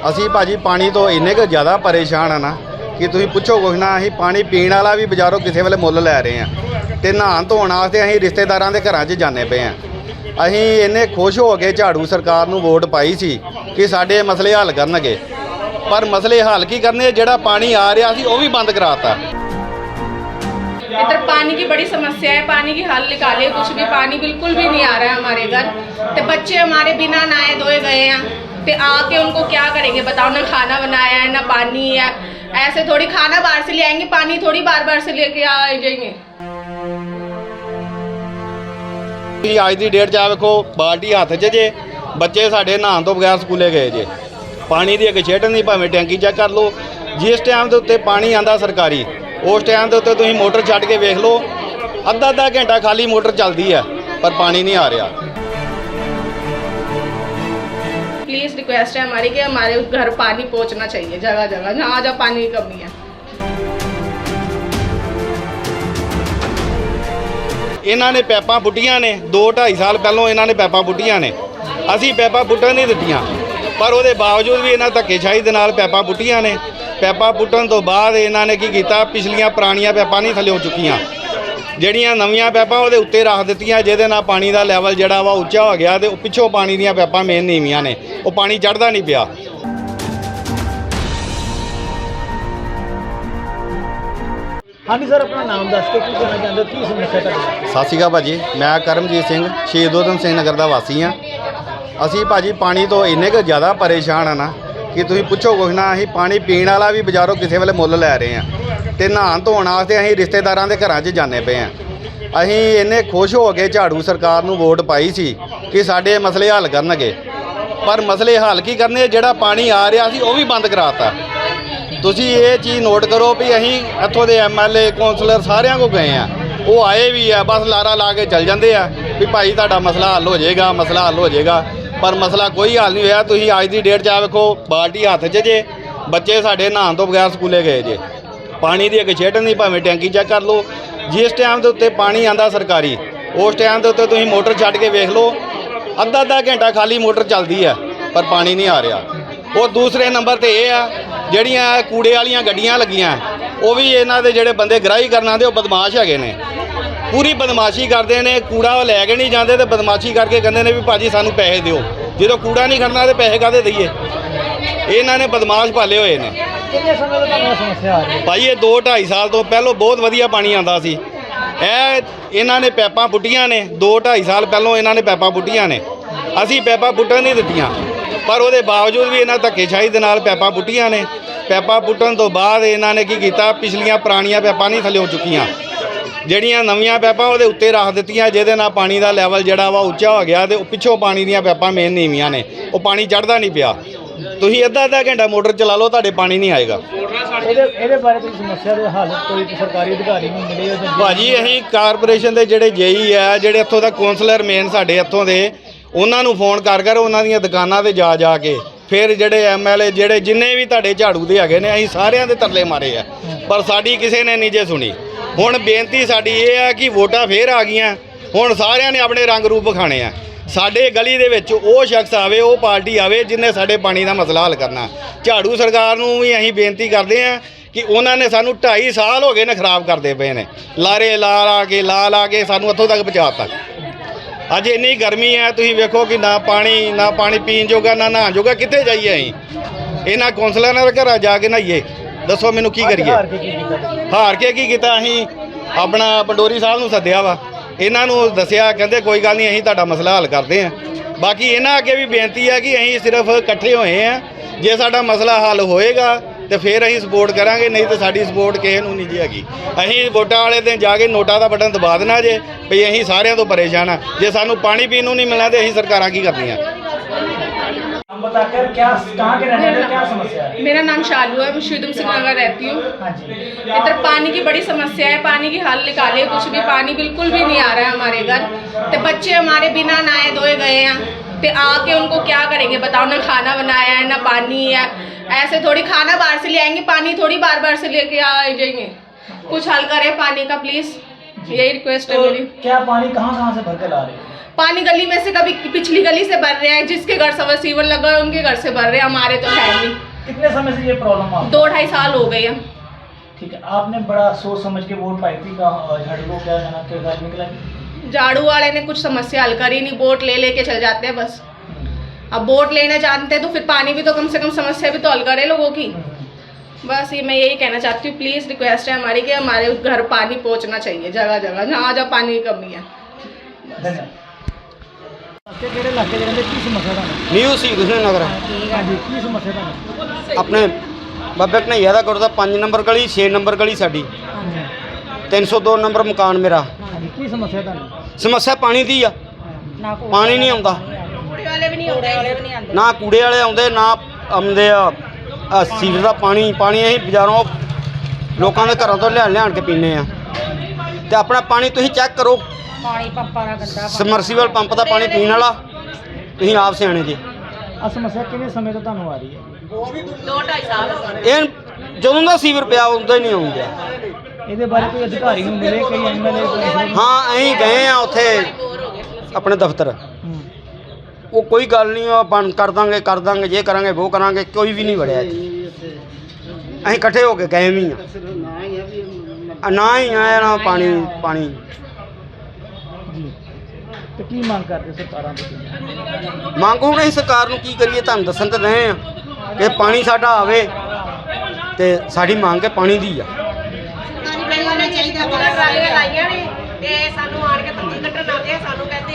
ਅਸੀਂ ਭਾਜੀ ਪਾਣੀ ਤੋਂ ਇੰਨੇ ਕੁ ਜ਼ਿਆਦਾ ਪਰੇਸ਼ਾਨ ਆ ਨਾ ਕਿ ਤੁਸੀਂ ਪੁੱਛੋ ਕੁਛ ਨਾ ਅਸੀਂ ਪਾਣੀ ਪੀਣ ਵਾਲਾ ਵੀ ਬਾਜ਼ਾਰੋਂ ਕਿਸੇ ਵੇਲੇ ਮੁੱਲ ਲੈ ਰਹੇ ਆ ਤੇ ਨਹਾਉਣ ਧੋਣ ਵਾਸਤੇ ਅਸੀਂ ਰਿਸ਼ਤੇਦਾਰਾਂ ਦੇ ਘਰਾਂ 'ਚ ਜਾਂਦੇ ਪਏ ਆ ਅਸੀਂ ਇੰਨੇ ਖੁਸ਼ ਹੋ ਕੇ ਝਾੜੂ ਸਰਕਾਰ ਨੂੰ ਵੋਟ ਪਾਈ ਸੀ ਕਿ ਸਾਡੇ ਮਸਲੇ ਹੱਲ ਕਰਨਗੇ ਪਰ ਮਸਲੇ ਹੱਲ ਕੀ ਕਰਨੇ ਜਿਹੜਾ ਪਾਣੀ ਆ ਰਿਹਾ ਸੀ ਉਹ ਵੀ ਬੰਦ ਕਰਾਤਾ इधर पानी की बड़ी समस्या है पानी की हल निकाले कुछ भी पानी बिल्कुल भी नहीं आ रहा है हमारे घर तो बच्चे हमारे बिना नहाए धोए गए हैं तो आके उनको क्या करेंगे बताओ ना खाना बनाया है ना पानी है ऐसे थोड़ी खाना बाहर से ले आएंगे पानी थोड़ी बार बार से लेके आ जाएंगे ਕਿ ਅੱਜ ਦੀ ਡੇਟ 'ਚ ਆ ਵੇਖੋ ਬਾਲਟੀ ਹੱਥ 'ਚ ਜੇ ਬੱਚੇ ਸਾਡੇ ਨਹਾਉਣ ਤੋਂ ਬਗੈਰ ਸਕੂਲੇ ਗਏ ਜੇ ਪਾਣੀ ਦੀ ਇੱਕ ਛੇਟ ਨਹੀਂ ਭਾਵੇਂ ਟੈਂਕੀ ਚੈੱਕ ਕਰ ਲਓ ਜਿਸ ਟਾਈਮ ਦੇ ਉੱਤੇ ਪਾਣੀ ਆਂਦਾ ਸਰਕਾਰੀ ਉਸ ਟਾਈਮ ਦੇ ਉੱਤੇ ਤੁਸੀਂ ਮੋਟਰ ਛੱਡ ਕੇ ਵੇਖ ਲਓ ਅੱਧਾ ਅੱਧਾ ਘੰਟਾ ਖਾਲੀ ਮੋਟਰ ਚੱਲਦੀ ਹੈ ਪਰ ਪਾਣੀ ਨਹੀਂ ਆ ਰਿਹਾ प्लीज़ रिक्वेस्ट है हमारी कि हमारे घर पानी पहुंचना चाहिए जगह जगह जहाँ जहाँ पानी की कमी है ਇਹਨਾਂ ਨੇ ਪੈਪਾਂ ਪੁੱਟੀਆਂ ਨੇ 2 2.5 ਸਾਲ ਪਹਿਲਾਂ ਇਹਨਾਂ ਨੇ ਪੈਪਾਂ ਪੁੱਟੀਆਂ ਨੇ ਅਸੀਂ ਪੈਪਾਂ ਪੁੱਟਣ ਨਹੀਂ ਦਿੱਤੀਆਂ ਪਰ ਉਹਦੇ ਬਾਵਜੂਦ ਵੀ ਇਹਨਾਂ ਧੱਕੇਸ਼ਾਹੀ ਦੇ ਨਾਲ ਪੈਪਾਂ ਪੁੱਟੀਆਂ ਨੇ ਪੈਪਾਂ ਪੁੱਟਣ ਤੋਂ ਬਾਅਦ ਇਹਨਾਂ ਨੇ ਕੀ ਕੀਤਾ ਪਿਛਲੀਆਂ ਪੁਰਾਣੀਆਂ ਪੈਪਾਂ ਨਹੀਂ ਥੱਲੇ ਹੋ ਚੁੱਕੀਆਂ ਜਿਹੜੀਆਂ ਨਵੀਆਂ ਪੈਪਾਂ ਉਹਦੇ ਉੱਤੇ ਰੱਖ ਦਿੱਤੀਆਂ ਜਿਹਦੇ ਨਾਲ ਪਾਣੀ ਦਾ ਲੈਵਲ ਜਿਹੜਾ ਵਾ ਉੱਚਾ ਹੋ ਗਿਆ ਤੇ ਉਹ ਪਿੱਛੋਂ ਪਾਣੀ ਦੀਆਂ ਪੈਪਾਂ ਮੇਨ ਨੀਵੀਆਂ ਨੇ। ਉਹ ਪਾਣੀ ਚੜਦਾ ਨਹੀਂ ਪਿਆ। ਹਾਂਜੀ ਸਰ ਆਪਣਾ ਨਾਮ ਦੱਸ ਕੇ ਕੀ ਕਹਿਣਾ ਚਾਹੁੰਦੇ ਹੋ? ਕੀ ਸਮੱਸਿਆ ਤੁਹਾਡੀ? ਸਤਿ ਸ਼੍ਰੀ ਅਕਾਲ ਭਾਜੀ। ਮੈਂ ਕਰਮਜੀਤ ਸਿੰਘ ਸ਼ਹੀਦ ਊਧਮ ਸਿੰਘ ਨਗਰ ਦਾ ਵਾਸੀ ਹਾਂ। ਅਸੀਂ ਭਾਜੀ ਪਾਣੀ ਤੋਂ ਇੰਨੇ ਕੁ ਜ਼ਿਆਦਾ ਪਰੇਸ਼ਾਨ ਆ ਨਾ ਕਿ ਤੁਸੀਂ ਪੁੱਛੋ ਕੁਛ ਨਾ, ਅਸੀਂ ਪਾਣੀ ਪੀਣ ਵਾਲਾ ਵੀ ਬਾਜ਼ਾਰੋਂ ਕਿਸੇ ਵੇਲੇ ਮੁੱਲ ਲੈ ਰਹੇ ਹਾਂ ਤੇ ਨਹਾਉਣ ਧੋਣ ਵਾਸਤੇ ਅਸੀਂ ਰਿਸ਼ਤੇਦਾਰਾਂ ਦੇ ਘਰਾਂ 'ਚ ਜਾਂਦੇ ਪਏ ਹਾਂ। ਅਸੀਂ ਇੰਨੇ ਖੁਸ਼ ਹੋ ਕੇ ਝਾੜੂ ਸਰਕਾਰ ਨੂੰ ਵੋਟ ਪਾਈ ਸੀ ਕਿ ਸਾਡੇ ਮਸਲੇ ਹੱਲ ਕਰਨਗੇ। ਪਰ ਮਸਲੇ ਹੱਲ ਕੀ ਕਰਨੇ ਜਿਹੜਾ ਪਾਣੀ ਆ ਰਿਹਾ ਸੀ, ਉਹ ਵੀ ਬੰਦ ਕਰਾਤਾ। ਤੁਸੀਂ ਇਹ ਚੀਜ਼ ਨੋਟ ਕਰੋ ਵੀ ਅਸੀਂ ਇੱਥੋਂ ਦੇ ਐਮਐਲਏ ਕੌਂਸਲਰ ਸਾਰਿਆਂ ਕੋ ਗਏ ਆ ਉਹ ਆਏ ਵੀ ਆ, ਬਸ ਲਾਰਾ ਲਾ ਕੇ ਚੱਲ ਜਾਂਦੇ ਆ ਵੀ ਭਾਈ ਤੁਹਾਡਾ ਮਸਲਾ ਹੱਲ ਹੋ ਜਾਏਗਾ, ਮਸਲਾ ਹੱਲ ਹੋ ਜਾਏਗਾ। ਪਰ ਮਸਲਾ ਕੋਈ ਹੱਲ ਨਹੀਂ ਹੋਇਆ। ਤੁਸੀਂ ਅੱਜ ਦੀ ਡੇਟ 'ਚ ਆ ਵੇਖੋ, ਬਾਲਟੀ ਹੱਥ 'ਚ ਜੇ, ਬੱਚੇ ਸਾਡੇ ਨਹਾਉਣ ਤੋਂ ਬਗੈਰ ਸਕੂਲੇ ਗਏ ਜੇ। ਪਾਣੀ ਦੀ ਇੱਕ ਛੇਟ ਨਹੀਂ ਭਾਵੇਂ ਟੈਂਕੀ ਚੈੱਕ ਕਰ ਲਓ। ਜਿਸ ਟਾਈਮ ਦੇ ਉੱਤੇ ਪਾਣੀ ਆਂਦਾ ਸਰਕਾਰੀ, ਉਸ ਟਾਈਮ ਦੇ ਉੱਤੇ ਤੁਸੀਂ ਮੋਟਰ ਛੱਡ ਕੇ ਵੇਖ ਲਓ। ਅੱਧਾ ਅੱਧਾ ਘੰਟਾ ਖਾਲੀ ਮੋਟਰ ਚੱਲਦੀ ਹੈ, ਪਰ ਪਾਣੀ ਨਹੀਂ ਆ ਰਿਹਾ। ਉਹ ਦੂਸਰੇ ਨੰਬਰ ਤੇ ਇਹ ਆ, ਜਿਹੜੀਆਂ ਕੂੜੇ ਵਾਲੀਆਂ ਗੱਡੀਆਂ ਲੱਗੀਆਂ, ਉਹ ਵੀ ਇਹਨਾਂ ਦੇ ਜਿਹੜੇ ਬੰਦੇ ਗ੍ਰਾਹੀ ਕਰਨ ਆਉਂਦੇ, ਉਹ ਬਦਮਾਸ਼ ਹੈਗੇ ਨੇ। ਪੂਰੀ ਬਦਮਾਸ਼ੀ ਕਰਦੇ ਨੇ ਕੂੜਾ ਉਹ ਲੈ ਕੇ ਨਹੀਂ ਜਾਂਦੇ ਤੇ ਬਦਮਾਸ਼ੀ ਕਰਕੇ ਕਹਿੰਦੇ ਨੇ ਵੀ ਭਾਜੀ ਸਾਨੂੰ ਪੈਸੇ ਦਿਓ। ਜਦੋਂ ਕੂੜਾ ਨਹੀਂ ਖੜਨਾ ਤੇ ਪੈਸੇ ਕਾਹਦੇ ਦਈਏ? ਇਹਨਾਂ ਨੇ ਬਦਮਾਸ਼ ਪਾਲੇ ਹੋਏ ਨੇ। ਕਿੰਨੇ ਸਮੇਂ ਤੋਂ ਤੁਹਾਨੂੰ ਸਮੱਸਿਆ ਆ ਰਹੀ ਹੈ? ਭਾਈ ਇਹ 2 2.5 ਸਾਲ ਤੋਂ ਪਹਿਲਾਂ ਬਹੁਤ ਵਧੀਆ ਪਾਣੀ ਆਂਦਾ ਸੀ। ਇਹ ਇਹਨਾਂ ਨੇ ਪੈਪਾਂ ਪੁੱਟੀਆਂ ਨੇ। 2 2.5 ਸਾਲ ਪਹਿਲਾਂ ਇਹਨਾਂ ਨੇ ਪੈਪਾਂ ਪੁੱਟੀਆਂ ਨੇ। ਅਸੀਂ ਪੈਪਾਂ ਪੁੱਟਣ ਨਹੀਂ ਦਿੱਤੀਆਂ। ਪਰ ਉਹਦੇ ਬਾਵਜੂਦ ਵੀ ਇਹਨਾਂ ਧੱਕੇਸ਼ਾਹੀ ਦੇ ਨਾਲ ਪੈਪਾਂ ਪੁੱਟੀਆਂ ਨੇ। ਪੈਪਾਂ ਪੁੱਟਣ ਤੋਂ ਬਾਅਦ ਇਹਨਾਂ ਨੇ ਕੀ ਕੀਤਾ? ਪਿਛਲੀਆਂ ਪੁਰਾਣੀਆਂ ਪੈਪਾਂ ਨਹੀਂ ਥੱਲੇ ਹੋ ਚੁੱਕੀਆਂ। ਜਿਹੜੀਆਂ ਨਵੀਆਂ ਪੈਪਾਂ ਉਹਦੇ ਉੱਤੇ ਰੱਖ ਦਿੱਤੀਆਂ ਜਿਹਦੇ ਨਾਲ ਪਾਣੀ ਦਾ ਲੈਵਲ ਜਿਹੜਾ ਵਾ ਉੱਚਾ ਹੋ ਗਿਆ ਤੇ ਉਹ ਪਿੱਛੋਂ ਪਾਣੀ ਦੀਆਂ ਪੈਪਾਂ ਮੇਨ ਨੀਵੀਆਂ ਨੇ। ਉਹ ਪਾਣੀ ਚੜਦਾ ਨਹੀਂ ਪਿਆ। ਤੁਸੀਂ ਅੱਧਾ ਅੱਧਾ ਘੰਟਾ ਮੋਟਰ ਚਲਾ ਲਓ ਤੁਹਾਡੇ ਪਾਣੀ ਨਹੀਂ ਆਏਗਾ। ਇਹਦੇ ਇਹਦੇ ਬਾਰੇ ਤੁਸੀਂ ਸਮੱਸਿਆ ਦੇ ਹੱਲ ਕੋਈ ਸਰਕਾਰੀ ਅਧਿਕਾਰੀ ਨੂੰ ਮਿਲੇ ਹੋ ਜਾਂ ਭਾਜੀ ਅਸੀਂ ਕਾਰਪੋਰੇਸ਼ਨ ਦੇ ਜਿਹੜੇ ਜੇਈ ਆ ਜਿਹੜੇ ਇੱਥੋਂ ਦਾ ਕਾਉਂਸਲਰ ਮੇਨ ਸਾਡੇ ਇੱਥੋਂ ਦੇ ਉਹਨਾਂ ਨੂੰ ਫੋਨ ਕਰ ਕਰ ਉਹਨਾਂ ਦੀਆਂ ਦੁਕਾਨਾਂ ਤੇ ਜਾ ਜਾ ਕੇ ਫਿਰ ਜਿਹੜੇ ਐਮਐਲਏ ਜਿਹੜੇ ਜਿੰਨੇ ਵੀ ਤੁਹਾਡੇ ਝਾੜੂ ਦੇ ਹੈਗੇ ਨੇ ਅਸੀਂ ਸਾਰਿਆਂ ਦੇ ਤਰਲੇ ਮਾਰੇ ਆ। ਪਰ ਸਾਡੀ ਕਿਸੇ ਨੇ ਨਹੀਂ ਜੇ ਸੁਣੀ। ਹੁਣ ਬੇਨਤੀ ਸਾਡੀ ਇਹ ਹੈ ਕਿ ਵੋਟਾਂ ਫੇਰ ਆ ਗਈਆਂ। ਹੁਣ ਸਾਰਿਆਂ ਨੇ ਆਪਣੇ ਰੰਗ ਰੂਪ ਵਿਖਾਣੇ ਆ। ਸਾਡੇ ਗਲੀ ਦੇ ਵਿੱਚ ਉਹ ਸ਼ਖਸ ਆਵੇ, ਉਹ ਪਾਰਟੀ ਆਵੇ ਜਿਨੇ ਸਾਡੇ ਪਾਣੀ ਦਾ ਮਸਲਾ ਹੱਲ ਕਰਨਾ। ਝਾੜੂ ਸਰਕਾਰ ਨੂੰ ਵੀ ਅਸੀਂ ਬੇਨਤੀ ਕਰਦੇ ਆ ਕਿ ਉਹਨਾਂ ਨੇ ਸਾਨੂੰ 2.5 ਸਾਲ ਹੋ ਗਏ ਨੇ ਖਰਾਬ ਕਰਦੇ ਪਏ ਨੇ। ਲਾਰੇ ਲਾ ਲਾ ਕੇ ਲਾ ਲਾ ਕੇ ਸਾਨੂੰ ਇੱਥੋਂ ਤੱਕ ਪਹੁੰਚਾਤਾ। ਅੱਜ ਇੰਨੀ ਗਰਮੀ ਹੈ ਤੁਸੀਂ ਵੇਖੋ ਕਿ ਨਾ ਪਾਣੀ ਨਾ ਪਾਣੀ ਪੀਣ ਜੋਗਾ, ਨਾ ਨਹਾਉਣ ਜੋਗਾ ਕਿੱਥੇ ਜਾਈਏ ਅਸੀਂ? ਇਹਨਾਂ ਕੌਂਸਲਰਾਂ ਦੇ ਘਰਾਂ ਜਾ ਕੇ ਨਹਾਈਏ। ਦੱਸੋ ਮੈਨੂੰ ਕੀ ਕਰੀਏ? ਹਾਰ ਕੇ ਕੀ ਕੀਤਾ ਅਸੀਂ ਆਪਣਾ ਪੰਡੋਰੀ ਸਾਹਿਬ ਨੂੰ ਸੱਦਿਆ ਵਾ। ਇਹਨਾਂ ਨੂੰ ਦੱਸਿਆ ਕਹਿੰਦੇ ਕੋਈ ਗੱਲ ਨਹੀਂ ਅਸੀਂ ਤੁਹਾਡਾ ਮਸਲਾ ਹੱਲ ਕਰਦੇ ਹਾਂ। ਬਾਕੀ ਇਹਨਾਂ ਅੱਗੇ ਵੀ ਬੇਨਤੀ ਹੈ ਕਿ ਅਸੀਂ ਸਿਰਫ ਇਕੱਠੇ ਹੋਏ ਆ ਜੇ ਸਾਡਾ ਮਸਲਾ ਹੱਲ ਹੋਏਗਾ ਤੇ ਫਿਰ ਅਸੀਂ ਸਪੋਰਟ ਕਰਾਂਗੇ ਨਹੀਂ ਤੇ ਸਾਡੀ ਸਪੋਰਟ ਕਿਸੇ ਨੂੰ ਨਹੀਂ ਜੀ ਹੈਗੀ। ਅਸੀਂ ਵੋਟਾਂ ਵਾਲੇ ਦਿਨ ਜਾ ਕੇ ਨੋਟਾਂ ਦਾ ਬਟਨ ਦਬਾ ਦੇਣਾ ਜੇ ਵੀ ਅਸੀਂ ਸਾਰਿਆਂ ਤੋਂ ਪਰੇਸ਼ਾਨ ਆ ਜੇ ਸਾਨੂੰ ਪਾਣੀ ਪੀਣ ਨੂੰ ਨਹੀਂ ਮਿਲਣਾ ਤੇ ਅਸੀਂ ਸਰਕਾਰਾਂ ਕੀ ਕਰਦੀਆਂ हम बताकर क्या कहाँ के रहने वाले क्या समस्या है? मेरा नाम शालू है मैं शुद्धम सिंह नगर रहती हूँ। हाँ जी। इधर पानी की बड़ी समस्या है पानी की हल निकाले कुछ भी पानी बिल्कुल भी नहीं आ रहा है हमारे घर। तो बच्चे हमारे बिना नहाए धोए गए हैं। तो आके उनको क्या करेंगे बताओ ना खाना बनाया है ना पानी है। ऐसे थोड़ी खाना बाहर से ले आएँगे पानी थोड़ी बार बार से लेके आ जाएँगे। कुछ हल करें पानी का प्लीज़ यही रिक्वेस्ट है तो मेरी। क्या पानी कहाँ कहाँ से भर के ला रहे हैं? पानी गली में से कभी पिछली गली से भर रहे हैं जिसके घर सवर सीवर लगा है उनके घर से भर रहे हैं हमारे तो है नहीं। कितने समय से ये प्रॉब्लम दो ढाई साल हो गए हैं। ठीक है आपने बड़ा सोच समझ के वोट पाई थी झाड़ू को क्या निकला? झाड़ू वाले ने कुछ समस्या हल करी नहीं वोट ले लेके चल जाते हैं बस। अब वोट लेने जानते हैं तो फिर पानी भी तो कम से कम समस्या भी तो हल करे लोगों की। बस ये मैं यही कहना चाहती हूँ प्लीज़ रिक्वेस्ट है हमारी कि हमारे घर पानी पहुँचना चाहिए जगह जगह जहाँ जहाँ पानी की कमी है। New C Nagar. ਆਪਣੇ ਬਾਬਾ ਕਨਈਆ ਦਾ ਕਰਦਾ 5 ਨੰਬਰ ਗਲੀ 6 ਨੰਬਰ ਗਲੀ ਸਾਡੀ। ਹਾਂਜੀ। 302 ਨੰਬਰ ਮਕਾਨ ਮੇਰਾ। ਕੀ ਸਮੱਸਿਆ ਤੁਹਾਨੂੰ? ਸਮੱਸਿਆ ਪਾਣੀ ਦੀ ਆ। ਪਾਣੀ ਨਹੀਂ ਆਉਂਦਾ। ਕੂੜੇ ਵਾਲੇ ਵੀ ਨਹੀਂ ਆਉਂਦੇ ਨਾ ਕੂੜੇ ਵਾਲੇ ਆਉਂਦੇ ਨਾ ਆਉਂਦੇ ਆ ਆ ਸੀਵਰ ਦਾ ਪਾਣੀ। ਪਾਣੀ ਅਸੀਂ ਬਾਜ਼ਾਰੋਂ ਲੋਕਾਂ ਦੇ ਘਰਾਂ ਤੋਂ ਲਿਆਣ ਲਿਆਣ ਕੇ ਪੀਂਦੇ ਆ। ਤੇ ਆਪਣਾ ਪਾਣੀ ਤੁਸੀਂ ਚੈੱਕ ਕਰੋ। ਪਾਣੀ ਪੰਪਾਂ ਦਾ ਗੰਦਾ ਸਮਰਸੀਬਲ ਪੰਪ ਦਾ ਪਾਣੀ ਪੀਣ ਵਾਲਾ? ਤੁਸੀਂ ਆਪ ਸਿਆਣੇ ਜੀ। ਆ ਸਮੱਸਿਆ ਕਿੰਨੇ ਸਮੇਂ ਤੋਂ ਤੁਹਾਨੂੰ ਆ ਰਹੀ ਹੈ? ਦੋ 2.5 ਸਾਲ ਇਹ ਜਦੋਂ ਦਾ ਸੀਵਰ ਪਿਆ ਉਦੋਂ ਹੀ ਨਹੀਂ ਆਉਂਦਾ। ਇਹਦੇ ਬਾਰੇ ਕੋਈ ਅਧਿਕਾਰੀ ਨੂੰ ਮਿਲੇ ਕਈ ਐਮਐਲਏ ਹਾਂ ਅਸੀਂ ਗਏ ਆ ਉੱਥੇ ਆਪਣੇ ਦਫ਼ਤਰ। ਉਹ ਕੋਈ ਗੱਲ ਨਹੀਂ ਉਹ ਬਣ ਕਰ ਦਾਂਗੇ ਕਰ ਦਾਂਗੇ ਜੇ ਕਰਾਂਗੇ ਉਹ ਕਰਾਂਗੇ ਕੋਈ ਵੀ ਨਹੀਂ ਵੜਿਆ ਇੱਥੇ। ਅਸੀਂ ਇਕੱਠੇ ਹੋ ਕੇ ਗਏ ਵੀ ਆ। ਨਾ ਹੀ ਆਇਆ ਨਾ ਪਾਣੀ ਪਾਣੀ। ਤੇ ਕੀ ਮੰਗ ਕਰਦੇ ਸਰਕਾਰਾਂ ਤੋਂ? ਮੰਗ ਹੁਣ ਅਸੀਂ ਸਰਕਾਰ ਨੂੰ ਕੀ ਕਰੀਏ ਤੁਹਾਨੂੰ ਦੱਸਣ ਤੇ ਰਹੇ ਆ ਕਿ ਪਾਣੀ ਸਾਡਾ ਆਵੇ ਤੇ ਸਾਡੀ ਮੰਗ ਹੈ ਪਾਣੀ ਦੀ ਆ ਟਰਾਲੀਆਂ ਲਾਈਆਂ ਨੇ ਤੇ ਸਾਨੂੰ ਆਣ ਕੇ ਪੱਤੀ ਕੱਟਣ ਆਉਂਦੇ ਆ ਸਾਨੂੰ ਕਹਿੰਦੇ